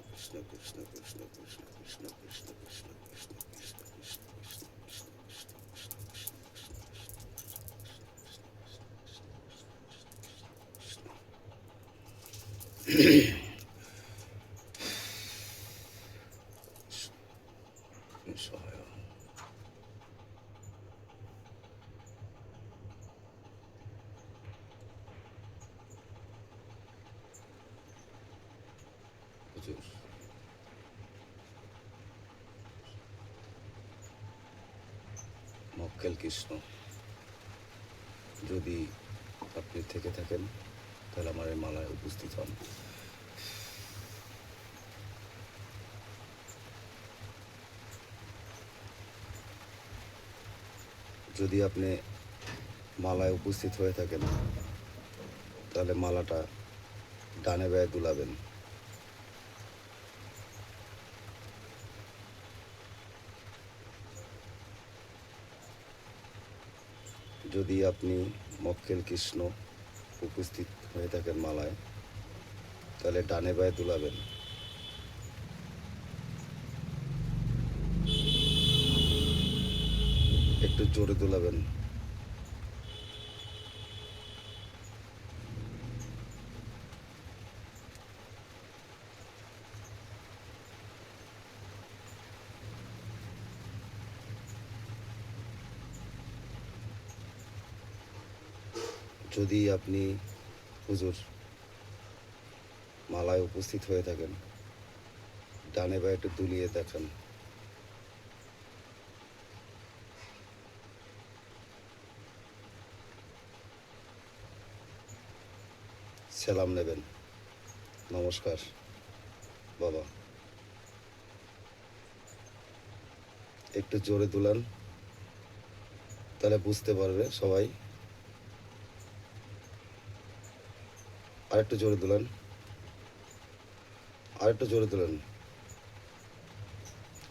কৃষ্ণ কৃষ্ণ কৃষ্ণ কৃষ্ণ কৃষ্ণ কৃষ্ণ কৃষ্ণ কৃষ্ণ কৃষ্ণ কৃষ্ণ কৃষ্ণ কৃষ্ণ কৃষ্ণ কৃষ্ণ কৃষ্ণ কৃষ্ণ সহায় হুজুর মক্কেল কৃষ্ণ, যদি আপনি থেকে থাকেন, তাহলে আমার এই মালায় উপস্থিত হন। যদি আপনি মালায় উপস্থিত হয়ে থাকেন, তাহলে মালাটা ডানে ব্যয় দুলাবেন। যদি আপনি মক্কেল কৃষ্ণ উপস্থিত হয়ে থাকেন মালায়, তাহলে ডানে বায়ে দুলাবেন। একটু জোরে দুলাবেন। যদি আপনি হুজুর মালায় উপস্থিত হয়ে থাকেন, ডানে বা একটু দুলিয়ে দেখান। সালাম নেবেন। নমস্কার, বাবা। একটু জোরে দুলান, তাহলে বুঝতে পারবে সবাই। আরেকটু জোরে তুলেন আরেকটু জোরে তুলেন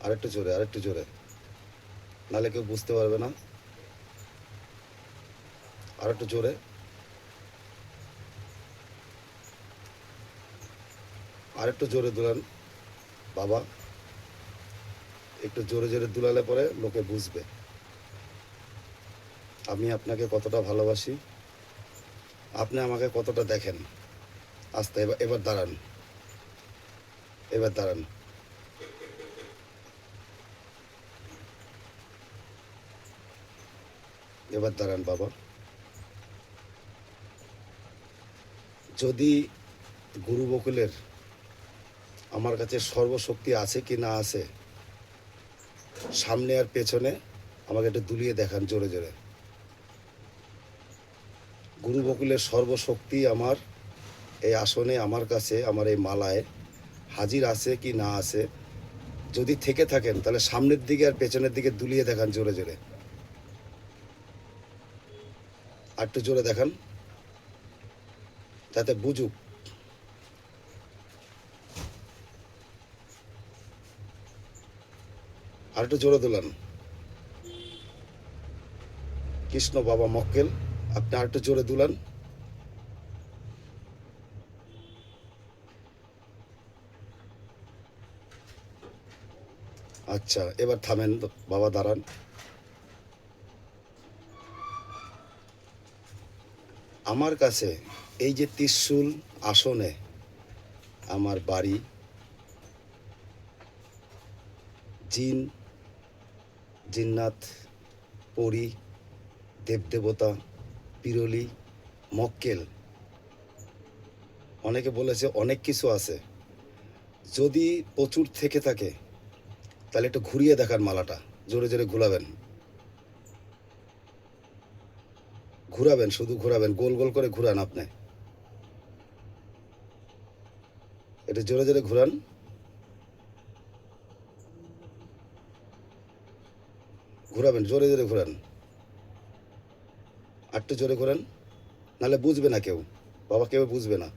আরেকটু জোরে আরেকটু জোরে। নাহলে কেউ বুঝতে পারবে না। আরেকটু জোরে। আরেকটু জোরে দুলান বাবা। একটু জোরে জোরে দুলালে পরে লোকে বুঝবে। আমি আপনাকে কতটা ভালোবাসি। আপনি আমাকে কতটা দেখেন। আস্তে, এবার এবার দাঁড়ান। এবার দাঁড়ান। এবার দাঁড়ান, বাবা। যদি গুরু বকুলের আমার কাছে সর্বশক্তি আছে কি না আছে, সামনে আর পেছনে আমাকে একটু দুলিয়ে দেখান জোরে জোরে। গুরু বকুলের সর্বশক্তি আমার এই আসনে আমার কাছে, আমার এই মালায় হাজির আছে কি না আছে, যদি থেকে থাকেন, তাহলে সামনের দিকে আর পেছনের দিকে দুলিয়ে দেখান জোরে জোরে। আর একটু জোরে দেখান তাতে বুঝুক। আর একটু জোরে দিলান। কৃষ্ণ বাবা মক্কেল, আপনি আর একটু জোরে দুলান। আচ্ছা এবার থামেন, বাবা দাঁড়ান। আমার কাছে এই যে ত্রিশূল আসনে আমার বাড়ি, জিন, জিন্নাত, পরি, দেবদেবতা, পিরলি, মক্কেল। অনেকে বলেছে অনেক কিছু আছে। যদি প্রচুর থেকে থাকে তাহলে একটু ঘুরিয়ে দেখান মালাটা। জোরে জোরে ঘুরাবেন। ঘুরাবেন, শুধু ঘুরাবেন, গোল গোল করে ঘুরান আপনি। এটা জোরে জোরে ঘুরান। ঘুরাবেন, জোরে জোরে ঘুরান। আটটু জোরে ঘুরান, নাহলে বুঝবে না কেউ। বাবা কেউ বুঝবে না।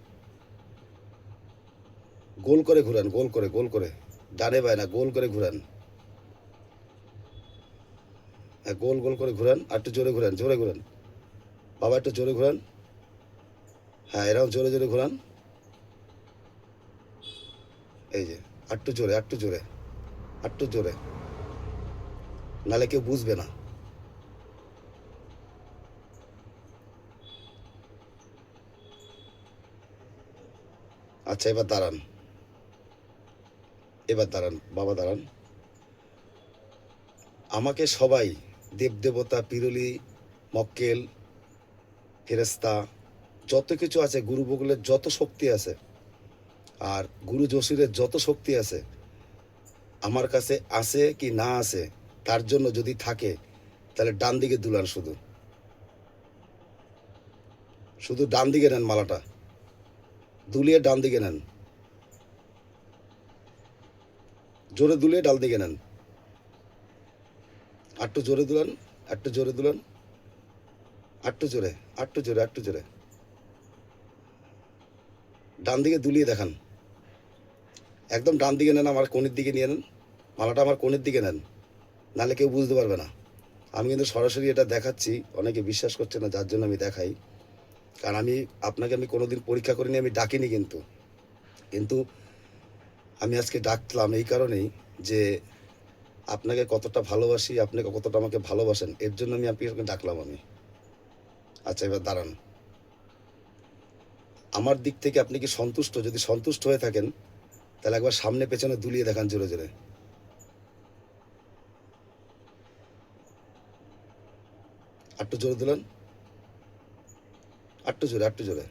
গোল করে ঘুরান, গোল করে গোল করে। ডানে বায় না, গোল করে ঘুরান। হ্যাঁ গোল গোল করে ঘুরান, আর একটু জোরে ঘুরান জোরে ঘুরান। বাবা, একটু জোরে ঘুরান। হ্যাঁ এরকম জোরে জোরে ঘুরান। এই যে আটটু জোরে আটটু জোরে আটটু জোরে। নালে কেউ বুঝবে না। আচ্ছা এবার দাঁড়ান। এবার দাঁড়ান, বাবা দাঁড়ান। আমাকে সবাই, দেবদেবতা, পিরলি, মক্কেল ফেরেস্তা যত কিছু আছে, গুরু বকুলের যত শক্তি আছে, আর গুরু যশীরের যত শক্তি আছে, আমার কাছে আছে কি না আছে, তার জন্য যদি থাকে, তাহলে ডান দিকে দুলান শুধু। শুধু ডান দিকে নেন মালাটা। দুলিয়ে ডান দিকে নেন। জোরে দুলিয়ে ডাল দিকে নেন। আটটু জোরে দুলান একটু জোরে দুলান, আটটু জোরে আটটু জোরে আটটু জোরে। ডান দিকে দুলিয়ে দেখান। একদম ডান দিকে নেন, আমার কোণের দিকে নিয়ে নেন। মালাটা আমার কোণের দিকে নেন। নাহলে কেউ বুঝতে পারবে না। আমি কিন্তু সরাসরি এটা দেখাচ্ছি, অনেকে বিশ্বাস করছে না, যার জন্য আমি দেখাই। কারণ আমি, আপনাকে আমি কোনোদিন পরীক্ষা করিনি, আমি ডাকিনি কিন্তু। কিন্তু আমি আজকে ডাকলাম এই কারণেই যে আপনাকে কতটা ভালোবাসি আপনাকে কতটা আমাকে ভালোবাসেন, এর জন্য আমি আপনাকে ডাকলাম আমি। আচ্ছা এবার দাঁড়ান। আমার দিক থেকে আপনি কি সন্তুষ্ট? যদি সন্তুষ্ট হয়ে থাকেন, তাহলে একবার সামনে পেছনে দুলিয়ে দেখান জোরে জোরে। আটটু জোরে দিলেন। আটটু জোরে আটটু জোরে।